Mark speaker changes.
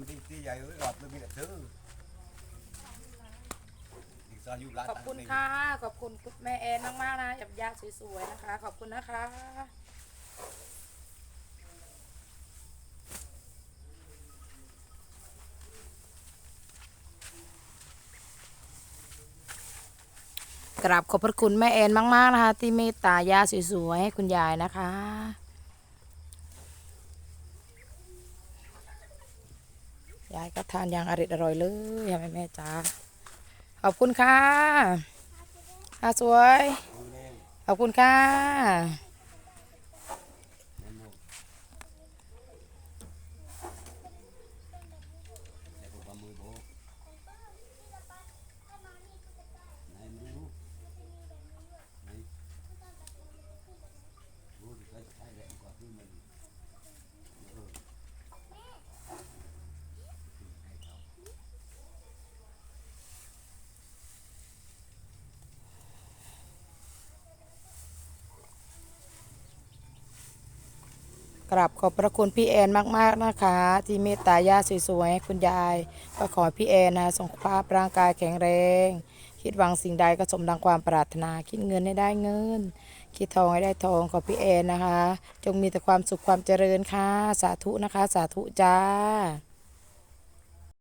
Speaker 1: มันดีที่ใหญ่หลอดเลยมีแต่ซื้ออีกซอยอยู่ร้าน
Speaker 2: ขอบคุณค่ะ ขอบคุณคุณแม่แอนมากๆนะหยับยาสวยๆนะคะ ขอบคุณนะคะ กราบขอบพระคุณแม่แอนมากๆนะคะ ที่เมตตายาสวยๆให้คุณยายนะคะ ยายก็ทานอย่างอร่อยอร่อยเลยแม่แม่จ้าขอบคุณค่ะอาสวย ขอบคุณค่ะ ราบขอบพระคุณพี่แอนมากๆนะคะ ที่เมตตาญาติสวยๆให้คุณยาย ก็ขอพี่แอนนะสุขภาพร่างกายแข็งแรง คิดหวังสิ่งใดก็สมดังความปรารถนาคิดเงินให้ได้เงิน คิดทองให้ได้ทองขอพี่แอนนะคะ จงมีแต่ความสุขความเจริญค่ะ สาธุนะคะ สาธุจ้า